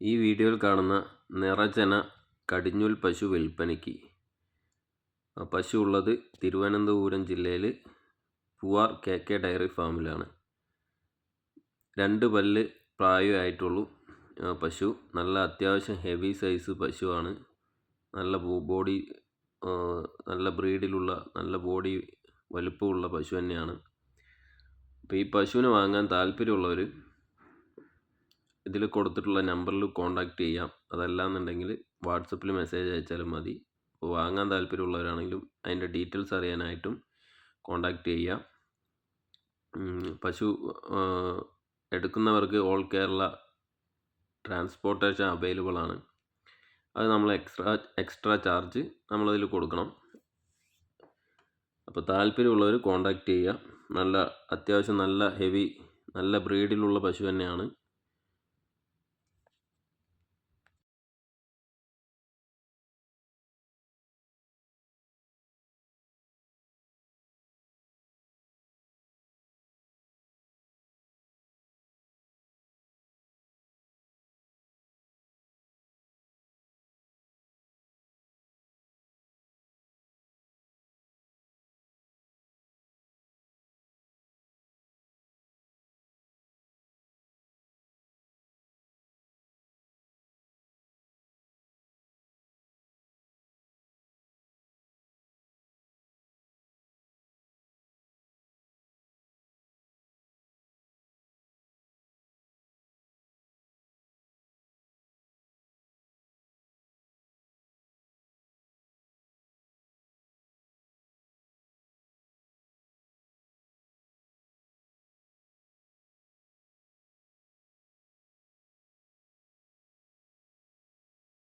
ഈ വീഡിയോയിൽ കാണുന്ന നിറചന കടിഞ്ഞൂൽ പശു വിൽപ്പനയ്ക്ക്. പശു ഉള്ളത് തിരുവനന്തപുരം ജില്ലയിൽ പൂവാർ കെ കെ ഡയറി ഫാമിലാണ്. രണ്ട് പല്ല് പ്രായമായിട്ടുള്ളൂ പശു. നല്ല അത്യാവശ്യം ഹെവി സൈസ് പശുവാണ്. നല്ല ബോഡി നല്ല ബ്രീഡിലുള്ള നല്ല ബോഡി വലുപ്പമുള്ള പശു തന്നെയാണ്. അപ്പോൾ ഈ പശുവിനെ വാങ്ങാൻ താല്പര്യമുള്ളവർ ഇതിൽ കൊടുത്തിട്ടുള്ള നമ്പറിൽ കോൺടാക്റ്റ് ചെയ്യാം. അതല്ലാന്നുണ്ടെങ്കിൽ വാട്സപ്പിൽ മെസ്സേജ് അയച്ചാലും മതി. അപ്പോൾ വാങ്ങാൻ താല്പര്യമുള്ളവരാണെങ്കിലും അതിന്റെ ഡീറ്റെയിൽസ് അറിയാനായിട്ടും കോൺടാക്റ്റ് ചെയ്യാം. പശു എടുക്കുന്നവർക്ക് ഓൾ കേരള ട്രാൻസ്പോർട്ടേഷൻ അവൈലബിൾ ആണ്. അത് നമ്മൾ എക്സ്ട്രാ എക്സ്ട്രാ ചാർജ് നമ്മളതിൽ കൊടുക്കണം. അപ്പോൾ താല്പര്യമുള്ളവർ കോൺടാക്റ്റ് ചെയ്യുക നല്ല അത്യാവശ്യം നല്ല ഹെവി നല്ല ബ്രീഡിലുള്ള പശു തന്നെയാണ്.